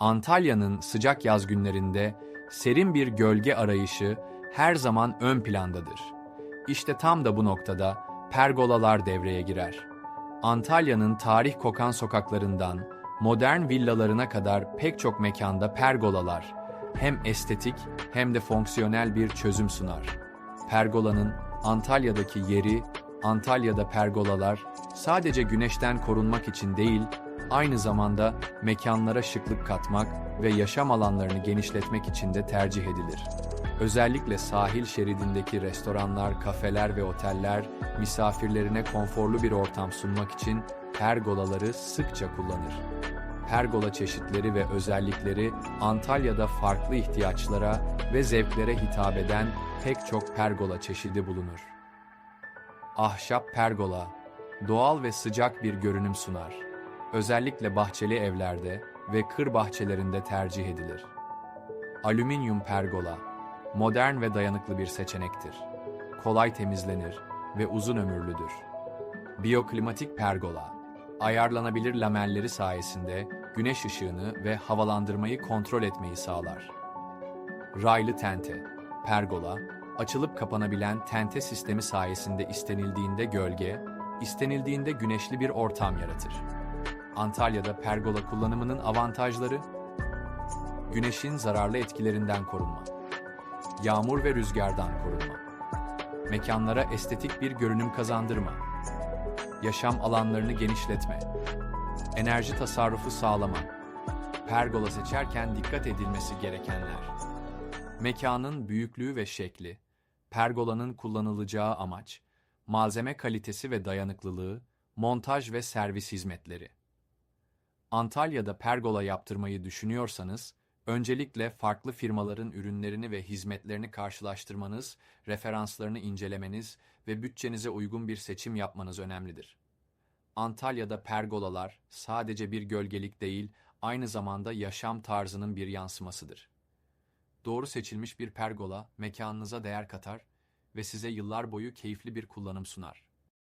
Antalya'nın sıcak yaz günlerinde serin bir gölge arayışı her zaman ön plandadır. İşte tam da bu noktada pergolalar devreye girer. Antalya'nın tarih kokan sokaklarından modern villalarına kadar pek çok mekanda pergolalar hem estetik hem de fonksiyonel bir çözüm sunar. Pergolanın Antalya'daki yeri, Antalya'da pergolalar sadece güneşten korunmak için değil, aynı zamanda mekanlara şıklık katmak ve yaşam alanlarını genişletmek için de tercih edilir. Özellikle sahil şeridindeki restoranlar, kafeler ve oteller misafirlerine konforlu bir ortam sunmak için pergolaları sıkça kullanır. Pergola çeşitleri ve özellikleri Antalya'da farklı ihtiyaçlara ve zevklere hitap eden pek çok pergola çeşidi bulunur. Ahşap pergola, doğal ve sıcak bir görünüm sunar. Özellikle bahçeli evlerde ve kır bahçelerinde tercih edilir. Alüminyum pergola, modern ve dayanıklı bir seçenektir. Kolay temizlenir ve uzun ömürlüdür. Biyoklimatik pergola, ayarlanabilir lamelleri sayesinde güneş ışığını ve havalandırmayı kontrol etmeyi sağlar. Raylı tente, pergola, açılıp kapanabilen tente sistemi sayesinde istenildiğinde gölge, istenildiğinde güneşli bir ortam yaratır. Antalya'da pergola kullanımının avantajları, güneşin zararlı etkilerinden korunma, yağmur ve rüzgardan korunma, mekanlara estetik bir görünüm kazandırma, yaşam alanlarını genişletme, enerji tasarrufu sağlama, pergola seçerken dikkat edilmesi gerekenler. Mekanın büyüklüğü ve şekli, pergolanın kullanılacağı amaç, malzeme kalitesi ve dayanıklılığı, montaj ve servis hizmetleri. Antalya'da pergola yaptırmayı düşünüyorsanız, öncelikle farklı firmaların ürünlerini ve hizmetlerini karşılaştırmanız, referanslarını incelemeniz ve bütçenize uygun bir seçim yapmanız önemlidir. Antalya'da pergolalar sadece bir gölgelik değil, aynı zamanda yaşam tarzının bir yansımasıdır. Doğru seçilmiş bir pergola mekanınıza değer katar ve size yıllar boyu keyifli bir kullanım sunar.